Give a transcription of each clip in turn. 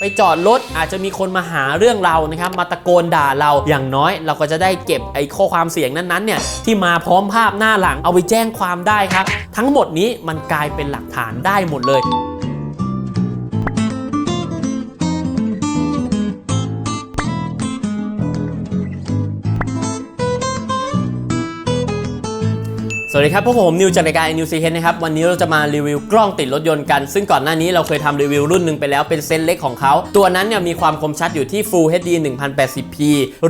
ไปจอดรถอาจจะมีคนมาหาเรื่องเรานะครับมาตะโกนด่าเราอย่างน้อย เราก็จะได้เก็บไอ้ข้อความเสียงนั้นๆเนี่ยที่มาพร้อมภาพหน้าหลังเอาไปแจ้งความได้ครับ ทั้งหมดนี้มันกลายเป็นหลักฐานได้หมดเลย สวัสดีครับพวกผมนิวจากรายการนิวซีเนะครับวันนี้เราจะมารีวิวกล้องติดรถยนต์กัน ซึ่งก่อนหน้านี้เราเคยทำรีวิวรุ่นหนึ่งไปแล้วเป็นเซนส์เล็กของเขา ตัวนั้นเนี่ยมีความคมชัดอยู่ที่ Full HD 1080p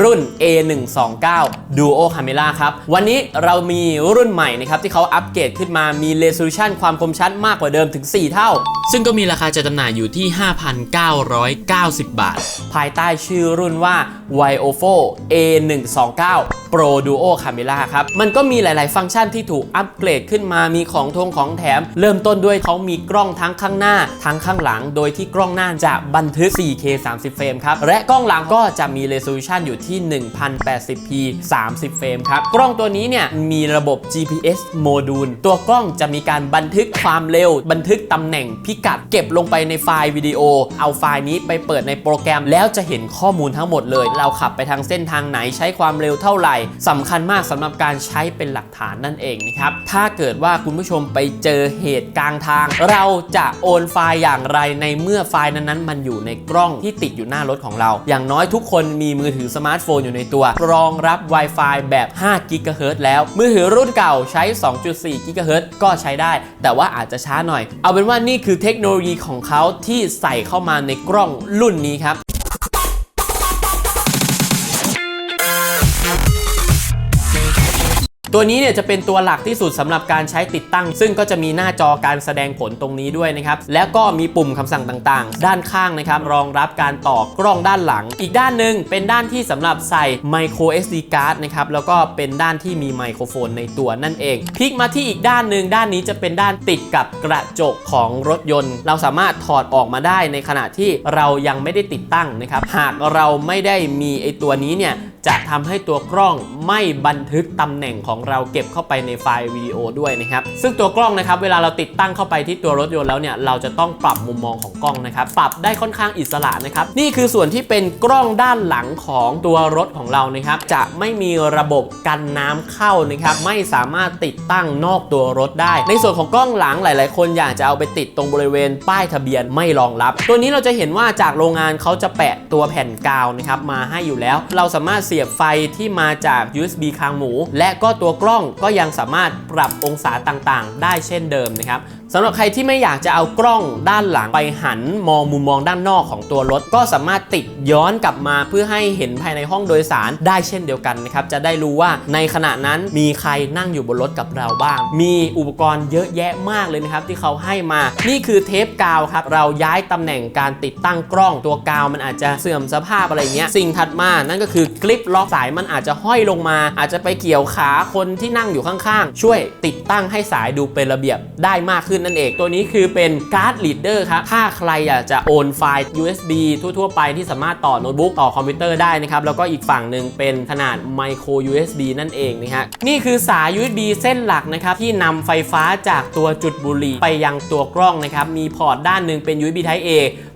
รุ่น A129 Duo Camera ครับ วันนี้เรามีรุ่นใหม่นะครับที่เขาอัปเกรดขึ้นมามี resolution ความคมชัดมากกว่าเดิมถึง 4 เท่า ซึ่งก็มีราคาจัดจำหน่ายอยู่ที่ 5,990 บาท ภายใต้ชื่อรุ่นว่า Viofo A129 Pro Duo Camera ครับ มันก็มีหลาย ๆ ฟังก์ชันที่ถูกอัปเกรดขึ้นมามีของทงของแถม เริ่มต้นด้วยเขามีกล้องทั้งข้างหน้า ทั้งข้างหลัง โดยที่กล้องหน้าจะบันทึก 4K 30 เฟรมครับ และกล้องหลังก็จะมี resolution อยู่ที่ 1080p 30 เฟรมครับ กล้องตัวนี้เนี่ยมีระบบ GPS โมดูล ตัวกล้องจะมีการบันทึกความเร็ว บันทึกตำแหน่งพิกัดเก็บลงไปในไฟล์วิดีโอ เอาไฟล์นี้ไปเปิดในโปรแกรม แล้วจะเห็นข้อมูลทั้งหมดเลย เราขับไปทางเส้นทางไหนใช้ความเร็วเท่าไหร่สำคัญมากสำหรับการใช้เป็นหลักฐานนั่นเองนะครับ ถ้าเกิดว่าคุณผู้ชมไปเจอเหตุกลางทาง เราจะโอนไฟล์อย่างไรในเมื่อไฟล์นั้นๆ มันอยู่ในกล้องที่ติดอยู่หน้ารถของเรา อย่างน้อยทุกคนมีมือถือสมาร์ทโฟนอยู่ในตัว รองรับ Wi-Fi แบบ5กิกะเฮิรตแล้ว มือถือรุ่นเก่าใช้ 2.4กิกะเฮิรตก็ใช้ได้ แต่ว่าอาจจะช้าหน่อย เอาเป็นว่านี่คือเทคโนโลยีของเขาที่ใส่เข้ามาในกล้องรุ่นนี้ครับ ตัวนี้เนี่ยจะเป็นตัวหลักที่สุดสำหรับการใช้ติดตั้ง ซึ่งก็จะมีหน้าจอการแสดงผลตรงนี้ด้วยนะครับ แล้วก็มีปุ่มคำสั่งต่างๆ ด้านข้างนะครับ รองรับการต่อกล้องด้านหลัง อีกด้านหนึ่งเป็นด้านที่สำหรับใส่ micro SD card นะครับ แล้วก็เป็นด้านที่มีไมโครโฟนในตัวนั่นเอง พลิกมาที่อีกด้านหนึ่งด้านนี้จะเป็นด้านติดกับกระจกของรถยนต์ เราสามารถถอดออกมาได้ในขณะที่เรายังไม่ได้ติดตั้งนะครับ หากเราไม่ได้มีไอตัวนี้เนี่ย จะทำให้ตัวกล้องไม่บันทึกตำแหน่งของเราเก็บเข้าไปในไฟล์วิดีโอด้วยนะครับ ซึ่งตัวกล้องนะครับเวลาเราติดตั้งเข้าไปที่ตัวรถยนต์แล้วเนี่ยเราจะต้องปรับมุมมองของกล้องนะครับปรับได้ค่อนข้างอิสระนะครับนี่คือส่วนที่เป็นกล้องด้านหลังของตัวรถของเรานะครับจะไม่มีระบบกันน้ำเข้านะครับไม่สามารถติดตั้งนอกตัวรถได้ ในส่วนของกล้องหลังหลาย ๆ คนอยากจะเอาไปติดตรงบริเวณป้ายทะเบียนไม่รองรับ ตัวนี้เราจะเห็นว่าจากโรงงานเขาจะแปะตัวแผ่นกาวนะครับมาให้อยู่แล้ว เราสามารถสียบไฟที่มาจาก USB คางหมู และก็ตัวกล้องก็ยังสามารถปรับองศาต่างๆ ได้เช่นเดิมนะครับ สำหรับใครที่ไม่อยากจะเอากล้องด้านหลังไปหันมองมุมมองด้านนอกของตัวรถ ก็สามารถติดย้อนกลับมาเพื่อให้เห็นภายในห้องโดยสารได้เช่นเดียวกันนะครับจะได้รู้ว่าในขณะนั้นมีใครนั่งอยู่บนรถกับเราบ้าง มีอุปกรณ์เยอะแยะมากเลยนะครับที่เขาให้มา นี่คือเทปกาวครับเราย้ายตำแหน่งการติดตั้งกล้องตัวกาวมันอาจจะเสื่อมสภาพอะไรเงี้ยสิ่งถัดมานั่นก็คือกลิปล็อกสายมันอาจจะห้อยลงมา อาจจะไปเกี่ยวขาคนที่นั่งอยู่ข้างๆ ช่วยติดตั้งให้สายดูเป็นระเบียบได้มากขึ้นนั่นเอง ตัวนี้คือเป็นการ์ดลีดเดอร์ครับ ถ้าใครอยากจะโอนไฟล์ USB ทั่ว ๆ ไปที่สามารถต่อโน้ตบุ๊กต่อคอมพิวเตอร์ได้นะครับ แล้วก็อีกฝั่งหนึ่งเป็นขนาด micro USB นั่นเองนะฮะ นี่คือสาย USB เส้นหลักนะครับที่นำไฟฟ้าจากตัวจุดบุหรี่ไปยังตัวกล้องนะครับ มีพอร์ตด้านหนึ่งเป็น USB Type A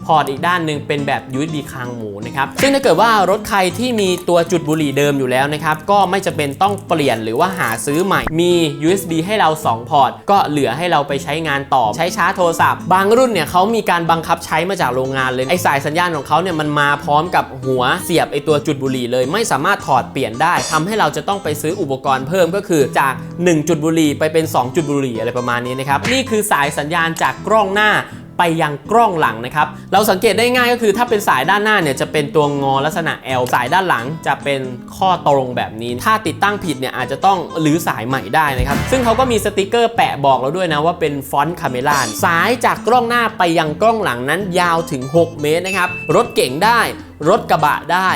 พอร์ตอีกด้านหนึ่งเป็นแบบ USB คางหมูนะครับ ซึ่งถ้าเกิดว่ารถใครที่มีตัวจุดบุหรี่เดิมอยู่แล้วนะครับ ก็ไม่จำเป็นต้องเปลี่ยนหรือว่าหาซื้อใหม่ มี USB ให้เรา 2 พอร์ต ก็เหลือให้เราไปใช้งานต่อ ใช้ชาร์จโทรศัพท์ บางรุ่นเนี่ยเขามีการบังคับใช้มาจากโรงงานเลย ไอสายสัญญาณของเขาเนี่ยมันมาพร้อมกับหัวเสียบไอตัวจุดบุหรี่เลย ไม่สามารถถอดเปลี่ยนได้ทำให้เราจะต้องไปซื้ออุปกรณ์เพิ่มก็คือจาก 1 จุดบุหรี่ไปเป็น 2 จุดบุหรี่อะไรประมาณนี้นะครับนี่คือสายสัญญาณจากกล้องหน้า ไปยังกล้องหลังนะครับ เราสังเกตได้ง่ายก็คือถ้าเป็นสายด้านหน้าเนี่ยจะเป็นตัวงอลักษณะ L สายด้านหลังจะเป็นข้อตรงแบบนี้ ถ้าติดตั้งผิดเนี่ยอาจจะต้องรื้อสายใหม่ได้นะครับ ซึ่งเขาก็มีสติกเกอร์แปะบอกเราด้วยนะว่าเป็นฟอนต์คาเมล่าสายจากกล้องหน้าไปยังกล้องหลังนั้นยาวถึง 6 เมตรนะครับ รถเก่งได้ รถกระบะได้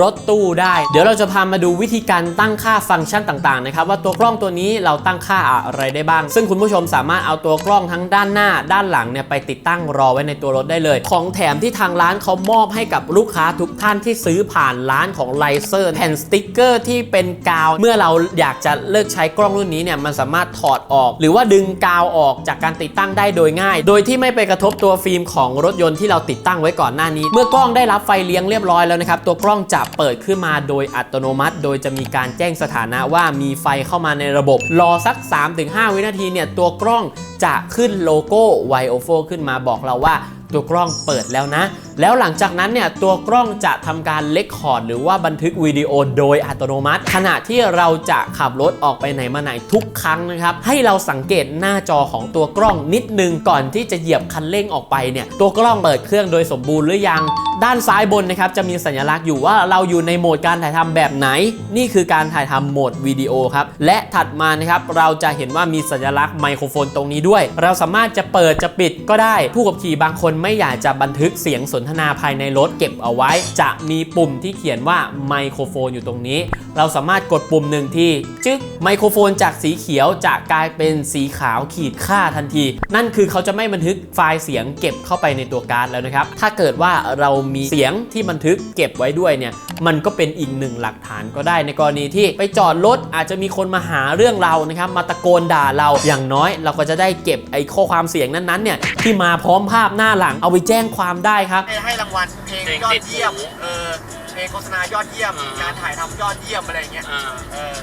รถตู้ได้ เดี๋ยวเราจะพามาดูวิธีการตั้งค่าฟังก์ชันต่างๆนะครับว่าตัวกล้องตัวนี้เราตั้งค่าอะไรได้บ้าง ซึ่งคุณผู้ชมสามารถเอาตัวกล้องทั้งด้านหน้า ด้านหลังเนี่ยไปติดตั้งรอไว้ในตัวรถได้เลย ของแถมที่ทางร้านเขามอบให้กับลูกค้าทุกท่านที่ซื้อผ่านร้านของไลเซอร์แผ่นสติกเกอร์ที่เป็นกาว เมื่อเราอยากจะเลิกใช้กล้องรุ่นนี้เนี่ยมันสามารถถอดออก หรือว่าดึงกาวออกจากการติดตั้งได้โดยง่าย โดยที่ไม่ไปกระทบตัวฟิล์มของรถยนต์ที่เราติดตั้งไว้ก่อนหน้านี้ เมื่อกล้องได้รับไฟเลี้ยงเรียบร้อยแล้วนะครับตัวกล้องจะเปิดขึ้นมาโดยอัตโนมัติ โดยจะมีการแจ้งสถานะว่ามีไฟเข้ามาในระบบ รอสัก 3-5 วินาทีเนี่ยตัวกล้องจะขึ้นโลโก้ y o f o ขึ้นมาบอกเราว่าตัวกล้องเปิดแล้วนะแล้วหลังจากนั้นเนี่ยตัวกล้องจะทำการเลคคอร์ดหรือว่าบันทึกวิดีโอโดยอัตโนมัติ ขณะที่เราจะขับรถออกไปไหนมาไหนทุกครั้งนะครับให้เราสังเกตหน้าจอของตัวกล้องนิดนึงก่อนที่จะเหยียบคันเร่งออกไปเนี่ยตัวกล้องเปิดเครื่องโดยสมบูรณ์หรือยัง ด้านซ้ายบนนะครับจะมีสัญลักษณ์อยู่ว่าเราอยู่ในโหมดการถ่ายทำแบบไหน นี่คือการถ่ายทำโหมดวิดีโอครับและถัดมานะครับเราจะเห็นว่ามีสัญลักษณ์ไมโครโฟนตรงนี้ด้วย เราสามารถจะเปิดจะปิดก็ได้ผู้ขับขี่บางคนไม่อยากจะบันทึกเสียงสนทนาภายในรถเก็บเอาไว้ จะมีปุ่มที่เขียนว่าไมโครโฟนอยู่ตรงนี้ เราสามารถกดปุ่มหนึ่งที่จึ๊กไมโครโฟนจากสีเขียวจะกลายเป็นสีขาวขีดค่าทันที นั่นคือเขาจะไม่บันทึกไฟล์เสียงเก็บเข้าไปในตัวการ์ดแล้วนะครับ ถ้าเกิดว่าเรามีเสียงที่บันทึกเก็บไว้ด้วยเนี่ยมันก็เป็นอีกหนึ่งหลักฐานก็ได้ในกรณีที่ไปจอดรถอาจจะมีคนมาหาเรื่องเรานะครับมาตะโกนด่าเราอย่างน้อย เราก็จะได้เก็บไอ้ข้อความเสียงนั้นๆเนี่ยที่มาพร้อมภาพหน้าหลังเอาไปแจ้งความได้ครับให้ให้รางวัลเพลงเพลงยอติดดเยี่ยมหูเออ เพลงโฆษณายอดเยี่ยม อ่า การถ่ายทำยอดเยี่ยมอะไรอย่างเงี้ย อ่าเออ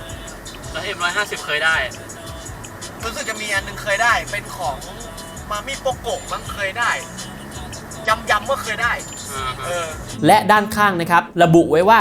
แล้วเอ็มร้อยห้าสิบเคยได้ รู้สึกจะมีอันหนึงเคยได้ เป็นของมามิโปโกะมั้งเคยได้ยำยำๆว่าเคยได้ อ่าเอฮะอและด้านข้างนะครับ ระบุไว้ว่า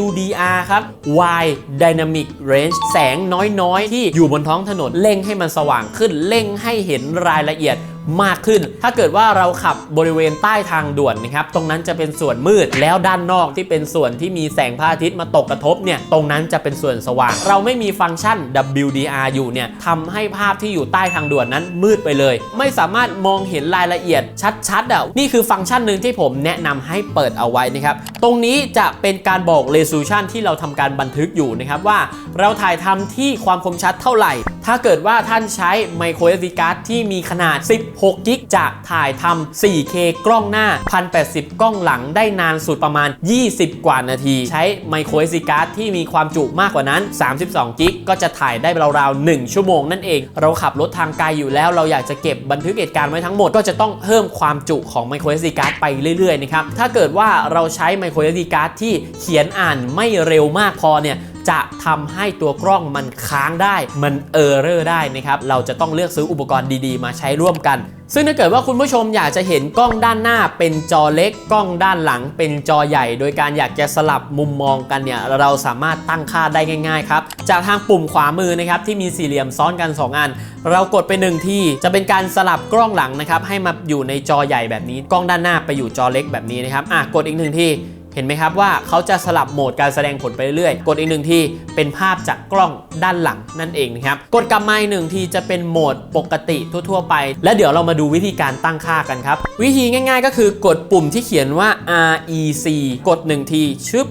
WDR ครับ Wide Dynamic Range แสงน้อยๆ ที่อยู่บนท้องถนนเร่งให้มันสว่างขึ้นเร่งให้เห็นรายละเอียด มากขึ้น ถ้าเกิดว่าเราขับบริเวณใต้ทางด่วนนะครับ ตรงนั้นจะเป็นส่วนมืด แล้วด้านนอกที่เป็นส่วนที่มีแสงพระอาทิตย์มาตกกระทบเนี่ย ตรงนั้นจะเป็นส่วนสว่าง เราไม่มีฟังก์ชัน WDR อยู่เนี่ยทำให้ภาพที่อยู่ใต้ทางด่วนนั้นมืดไปเลย ไม่สามารถมองเห็นรายละเอียดชัดๆอะ นี่คือฟังก์ชันหนึ่งที่ผมแนะนำให้เปิดเอาไว้นะครับ ตรงนี้จะเป็นการบอก resolution ที่เราทำการบันทึกอยู่นะครับว่าเราถ่ายทำที่ความคมชัดเท่าไหร่ ถ้าเกิดว่าท่านใช้ micro SD card ที่มีขนาด 16 กิกจะถ่ายทำ 4K กล้องหน้า 1080 กล้องหลังได้นานสุดประมาณ 20 กว่านาที ใช้ micro SD card ที่มีความจุมากกว่านั้น 32 กิกก็จะถ่ายได้ราวๆ 1 ชั่วโมงนั่นเอง เราขับรถทางไกลอยู่แล้ว เราอยากจะเก็บบันทึกเหตุการณ์ไว้ทั้งหมด ก็จะต้องเพิ่มความจุของ micro SD card ไปเรื่อยๆนะครับ ถ้าเกิดว่าเราใช้ micro SD card ที่เขียนอ่านไม่เร็วมากพอเนี่ย จะทำให้ตัวกล้องมันค้างได้ มันเออร์เรอร์ได้นะครับ เราจะต้องเลือกซื้ออุปกรณ์ดีๆ มาใช้ร่วมกัน ซึ่งถ้าเกิดว่าคุณผู้ชมอยากจะเห็นกล้องด้านหน้าเป็นจอเล็ก กล้องด้านหลังเป็นจอใหญ่ โดยการอยากจะสลับมุมมองกันเนี่ย เราสามารถตั้งค่าได้ง่ายๆครับ จากทางปุ่มขวามือนะครับที่มีสี่เหลี่ยมซ้อนกัน 2 อัน เรากดไปหนึ่งที่จะเป็นการสลับกล้องหลังนะครับให้มาอยู่ในจอใหญ่แบบนี้ กล้องด้านหน้าไปอยู่จอเล็กแบบนี้นะครับ อะกดอีกหนึ่งที่ เห็นไหมครับว่าเขาจะสลับโหมดการแสดงผลไปเรื่อยกดอีกหนึ่งทีเป็นภาพจากกล้องด้านหลังนั่นเองนะครับ กดกลับมาอีกหนึ่งทีจะเป็นโหมดปกติทั่ว ๆ ไป แล้วเดี๋ยวเรามาดูวิธีการตั้งค่ากันครับ วิธีง่าย ๆ ก็คือกดปุ่มที่เขียนว่า REC กดหนึ่งทีชึบ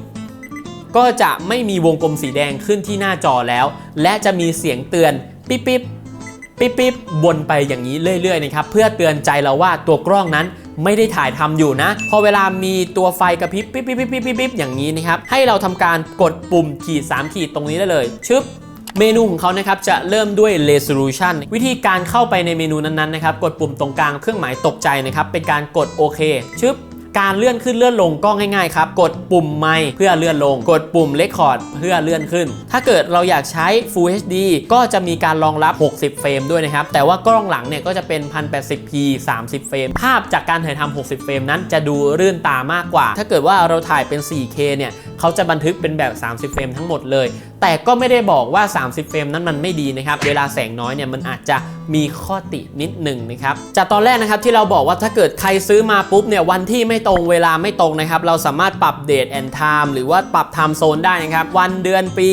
ก็จะไม่มีวงกลมสีแดงขึ้นที่หน้าจอแล้ว และจะมีเสียงเตือนปิ๊บปิ๊บปิ๊บปิ๊บวนไปอย่างนี้เรื่อยๆนะครับเพื่อเตือนใจเราว่าตัวกล้องนั้น ไม่ได้ถ่ายทำอยู่นะ พอเวลามีตัวไฟกระพริบปิ๊บปิ๊บปิ๊บปิ๊บปิ๊บอย่างนี้นะครับ ให้เราทำการกดปุ่มขีด 3 ขีดตรงนี้ได้เลยชึบเมนูของเขานะครับจะเริ่มด้วย resolution วิธีการเข้าไปในเมนูนั้นๆนะครับ กดปุ่มตรงกลางเครื่องหมายตกใจนะครับ เป็นการกดโอเคชึบ การเลื่อนขึ้นเลื่อนลงก็ง่ายๆครับ กดปุ่มไมค์เพื่อเลื่อนลง กดปุ่มเลคคอร์ดเพื่อเลื่อนขึ้น ถ้าเกิดเราอยากใช้ Full HD ก็จะมีการรองรับ 60 เฟรมด้วยนะครับ แต่ว่ากล้องหลังเนี่ยก็จะเป็น 1080p 30 เฟรม ภาพจากการถ่ายทำ60 เฟรมนั้นจะดูรื่นตามากกว่า ถ้าเกิดว่าเราถ่ายเป็น 4K เนี่ย เขาจะบันทึกเป็นแบบ 30 เฟรมทั้งหมดเลย แต่ก็ไม่ได้บอกว่า 30 เฟรมนั้นมันไม่ดีนะครับ เวลาแสงน้อยเนี่ยมันอาจจะมีข้อตินิดหนึ่งนะครับ จากตอนแรกนะครับที่เราบอกว่าถ้าเกิดใครซื้อมาปุ๊บเนี่ยวันที่ไม่ตรงเวลาไม่ตรงนะครับ เราสามารถปรับเดทแอนด์ไทม์หรือว่าปรับไทม์โซนได้นะครับ วันเดือนปี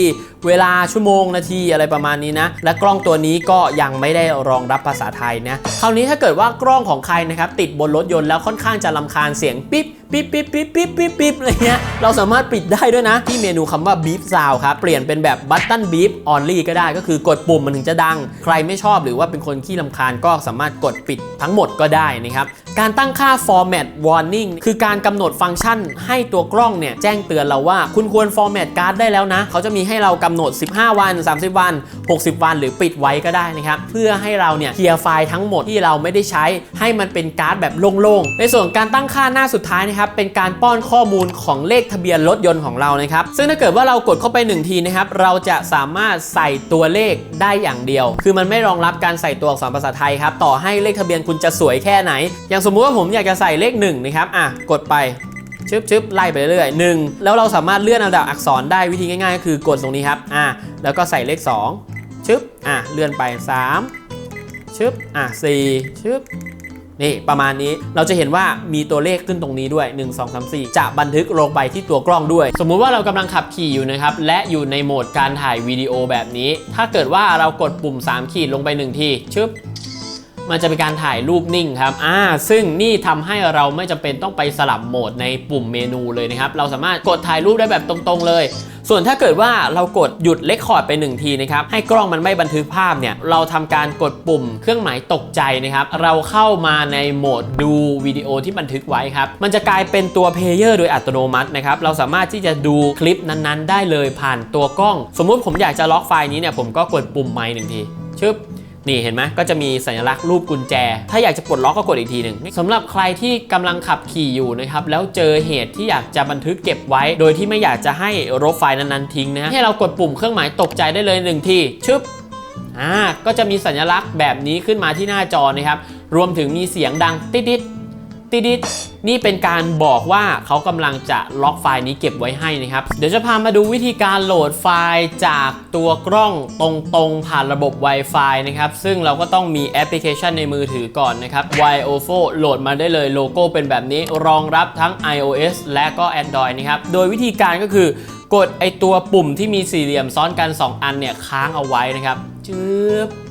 เวลาชั่วโมงนาทีอะไรประมาณนี้นะ และกล้องตัวนี้ก็ยังไม่ได้รองรับภาษาไทยนะคราวนี้ถ้าเกิดว่ากล้องของใครนะครับติดบนรถยนต์แล้วค่อนข้างจะลำคาญเสียงปิ๊บปิ๊บปิ๊บปิ๊บปิ๊บปิ๊บปิ๊บอะไรเงี้ยเราสามารถปิดได้ด้วยนะ ที่เมนูคำว่า beep sound ครับ เปลี่ยนเป็นแบบ button beep only ก็ได้ก็คือกดปุ่มมันถึงจะดัง ใครไม่ชอบหรือว่าเป็นคนขี้ลำคาญก็สามารถกดปิดทั้งหมดก็ได้นะครับ การตั้งค่า format warning คือการกำหนดฟังก์ชัน ให้ตัวกล้องเนี่ยแจ้งเตือนเราว่าคุณควร format card ได้แล้วนะ เขาจะมีให้เรากำหนด 15 วัน 30 วัน 60 วัน หรือปิดไว้ก็ได้นะครับ เพื่อให้เราเนี่ยเคลียร์ไฟล์ทั้งหมดที่เราไม่ได้ใช้ให้มันเป็นการ์ดแบบโล่งๆ ในส่วนการตั้งค่าหน้าสุดท้ายนะครับเป็นการป้อนข้อมูลของเลขทะเบียนรถยนต์ของเรานะครับซึ่งถ้าเกิดว่าเรากดเข้าไปหนึ่งทีนะครับเราจะสามารถใส่ตัวเลขได้อย่างเดียว คือมันไม่รองรับการใส่ตัวอักษรภาษาไทยครับต่อให้เลขทะเบียนคุณจะสวยแค่ไหนอย่างสมมุติว่าผมอยากจะใส่เลข1นะครับอะกดไปชึบชึบไล่ไปเรื่อยๆหนึ่งแล้วเราสามารถเลื่อนลำดับอักษรได้วิธีง่ายๆก็คือกดตรงนี้ครับอะแล้วก็ใส่เลข 2ชึบอะเลื่อนไป 3ชึบอะ4ชึบนี่ประมาณนี้เราจะเห็นว่ามีตัวเลขขึ้นตรงนี้ด้วย 1 2 3 4 จะบันทึกลงไปที่ตัวกล้องด้วย สมมุติว่าเรากำลังขับขี่อยู่นะครับ และอยู่ในโหมดการถ่ายวิดีโอแบบนี้ ถ้าเกิดว่าเรากดปุ่ม 3 ขีดลงไป1ทีชึบ มันจะเป็นการถ่ายรูปนิ่งครับอ่าซึ่งนี่ทำให้เราไม่จำเป็นต้องไปสลับโหมดในปุ่มเมนูเลยนะครับ เราสามารถกดถ่ายรูปได้แบบตรงๆเลย ส่วนถ้าเกิดว่าเรากดหยุดเลคคอร์ดไป 1 ทีนะครับ ให้กล้องมันไม่บันทึกภาพเนี่ย เราทำการกดปุ่มเครื่องหมายตกใจนะครับ เราเข้ามาในโหมดดูวิดีโอที่บันทึกไว้ครับ มันจะกลายเป็นตัวเพลเยอร์โดยอัตโนมัตินะครับ เราสามารถที่จะดูคลิปนั้นๆ ได้เลยผ่านตัวกล้อง สมมุติผมอยากจะล็อกไฟล์นี้เนี่ย ผมก็กดปุ่มไมค์หนึ่งทีชึบ นี่เห็นไหมก็จะมีสัญลักษณ์รูปกุญแจ ถ้าอยากจะปลดล็อกก็กดอีกทีหนึ่งสำหรับใครที่กำลังขับขี่อยู่นะครับแล้วเจอเหตุที่อยากจะบันทึกเก็บไว้ โดยที่ไม่อยากจะให้รบไฟล์นั้นๆทิ้งนะให้เรากดปุ่มเครื่องหมายตกใจได้เลยหนึ่งทีชึบอ่าก็จะมีสัญลักษณ์แบบนี้ขึ้นมาที่หน้าจอนะครับรวมถึงมีเสียงดังติดดิด ติดิดนี่เป็นการบอกว่าเขากำลังจะล็อกไฟล์นี้เก็บไว้ให้นะครับ เดี๋ยวจะพามาดูวิธีการโหลดไฟล์จากตัวกล้องตรงๆ ผ่านระบบ Wi-Fi นะครับ ซึ่งเราก็ต้องมีแอปพลิเคชันในมือถือก่อนนะครับ YOFO โหลดมาได้เลยโลโก้เป็นแบบนี้รองรับทั้ง iOS และก็ Android นะครับ โดยวิธีการก็คือกดไอตัวปุ่มที่มีสี่เหลี่ยมซ้อนกัน 2 อันเนี่ยค้างเอาไว้นะครับจึ๊บ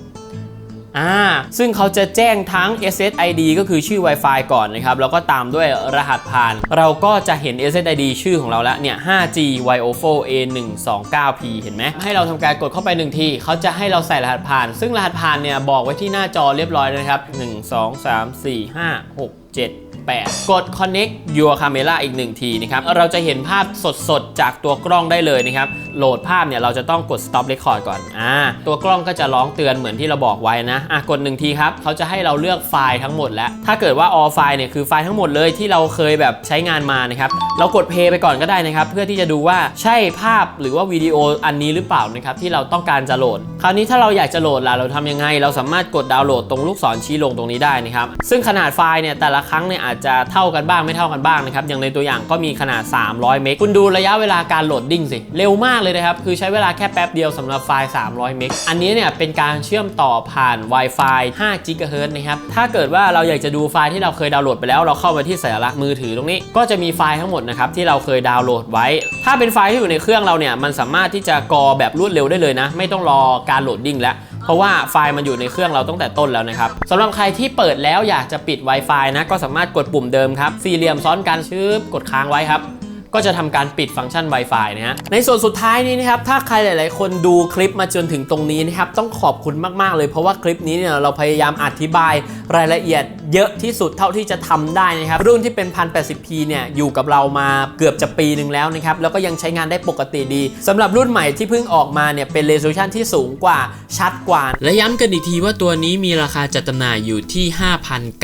อ่าซึ่งเขาจะแจ้งทั้ง SSID ก็คือชื่อ Wi-Fi ก่อนนะครับ แล้วก็ตามด้วยรหัสผ่าน เราก็จะเห็น SSID ชื่อของเราแล้วเนี่ย 5G YOFO A129P เห็นไหม ให้เราทำการกดเข้าไปหนึ่งที เขาจะให้เราใส่รหัสผ่าน ซึ่งรหัสผ่านเนี่ย บอกไว้ที่หน้าจอเรียบร้อยนะครับ 1 2 3 4 5 6 7 8 กด connect your camera อีก 1 ทีนะครับ เราจะเห็นภาพสดๆ จากตัวกล้องได้เลยนะครับ โหลดภาพเนี่ยเราจะต้องกด stop record ก่อนอ่าตัวกล้องก็จะร้องเตือนเหมือนที่เราบอกไว้นะอะกด1ทีครับเขาจะให้เราเลือกไฟล์ทั้งหมดแล้ว ถ้าเกิดว่า all ไฟล์เนี่ยคือไฟล์ทั้งหมดเลยที่เราเคยแบบใช้งานมานะครับเรากด play ไปก่อนก็ได้นะครับ เพื่อที่จะดูว่าใช่ภาพหรือว่าวิดีโออันนี้หรือเปล่านะครับที่เราต้องการจะโหลด คราวนี้ถ้าเราอยากจะโหลดล่ะเราทำยังไง เราสามารถกดดาวน์โหลดตรงลูกศรชี้ลงตรงนี้ได้นะครับซึ่งขนาดไฟล์เนี่ยแต่ละครั้งเนี่ยอาจจะเท่ากันบ้างไม่เท่ากันบ้างนะครับอย่างในตัวอย่างก็มีขนาด 300 เมกคุณดูระยะเวลาการโหลดดิ้งสิเร็วมากเลยนะครับ คือใช้เวลาแค่แป๊บเดียวสำหรับไฟล์ 300 เมก อันนี้เนี่ยเป็นการเชื่อมต่อผ่าน Wi-Fi 5 GHz นะครับ ถ้าเกิดว่าเราอยากจะดูไฟล์ที่เราเคยดาวน์โหลดไปแล้ว เราเข้าไปที่สัญลักษณ์มือถือตรงนี้ ก็จะมีไฟล์ทั้งหมดนะครับที่เราเคยดาวน์โหลดไว้ ถ้าเป็นไฟล์ที่อยู่ในเครื่องเราเนี่ย มันสามารถที่จะกรอแบบรวดเร็วได้เลยนะ ไม่ต้องรอการโหลดดิ้งแล้วเพราะว่าไฟล์มันอยู่ในเครื่องเราตั้งแต่ต้นแล้วนะครับสำหรับใครที่เปิดแล้วอยากจะปิด Wi-Fi นะก็สามารถกดปุ่มเดิมครับสี่เหลี่ยมซ้อนกันชืบกดค้างไว้ครับ ก็จะทำการปิดฟังก์ชัน Wi-Fi นะฮะในส่วนสุดท้ายนี้นะครับถ้าใครหลาย ๆ คนดูคลิปมาจนถึงตรงนี้นะครับต้องขอบคุณมาก ๆ เลย เพราะว่าคลิปนี้เนี่ยเราพยายามอธิบายรายละเอียดเยอะที่สุดเท่าที่จะทำได้นะครับรุ่นที่เป็น 1080p เนี่ยอยู่กับเรามาเกือบจะปีหนึ่งแล้วนะครับแล้วก็ยังใช้งานได้ปกติดีสำหรับรุ่นใหม่ที่เพิ่งออกมาเนี่ยเป็น resolution ที่สูงกว่าชัดกว่า และย้ำกันอีกทีว่าตัวนี้มีราคาจัดจำหน่ายอยู่ที่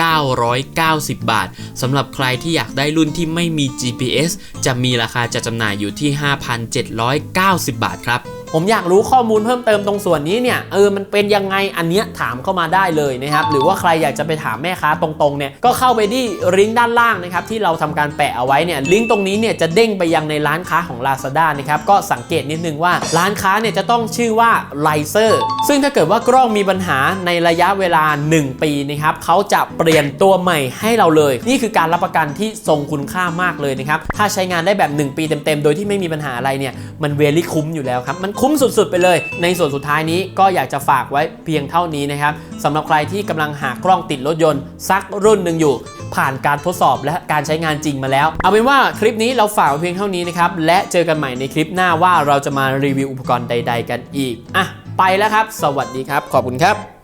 5,990 บาทสำหรับใครที่อยากได้รุ่นที่ไม่มี GPS จะมีราคาจัดจำหน่ายอยู่ที่ 5,790 บาทครับ ผมอยากรู้ข้อมูลเพิ่มเติมตรงส่วนนี้เนี่ยเออมันเป็นยังไงอันเนี้ยถามเข้ามาได้เลยนะครับหรือว่าใครอยากจะไปถามแม่ค้าตรงๆเนี่ยก็เข้าไปที่ลิงก์ด้านล่างนะครับที่เราทำการแปะเอาไว้เนี่ยลิงก์ตรงนี้เนี่ยจะเด้งไปยังในร้านค้าของ Lazada นะครับก็สังเกตนิดนึงว่าร้านค้าเนี่ยจะต้องชื่อว่าไลเซอร์ซึ่งถ้าเกิดว่ากล้องมีปัญหาในระยะเวลา 1 ปีนะครับเขาจะเปลี่ยนตัวใหม่ให้เราเลย นี่คือการรับประกันที่ทรงคุณค่ามากเลยนะครับถ้าใช้งานได้แบบ 1 ปีเต็มๆ โดยที่ไม่มีปัญหาอะไรเนี่ยมันเวลี่คุ้มอยู่แล้วครับมันคุ้มสุดๆไปเลย ในส่วนสุดท้ายนี้ก็อยากจะฝากไว้เพียงเท่านี้นะครับสำหรับใครที่กำลังหากล้องติดรถยนต์ซักรุ่นหนึ่งอยู่ ผ่านการทดสอบและการใช้งานจริงมาแล้ว เอาเป็นว่าคลิปนี้เราฝากไว้เพียงเท่านี้นะครับและเจอกันใหม่ในคลิปหน้าว่าเราจะมารีวิวอุปกรณ์ใด ๆ กันอีกอะไปแล้วครับ สวัสดีครับ ขอบคุณครับ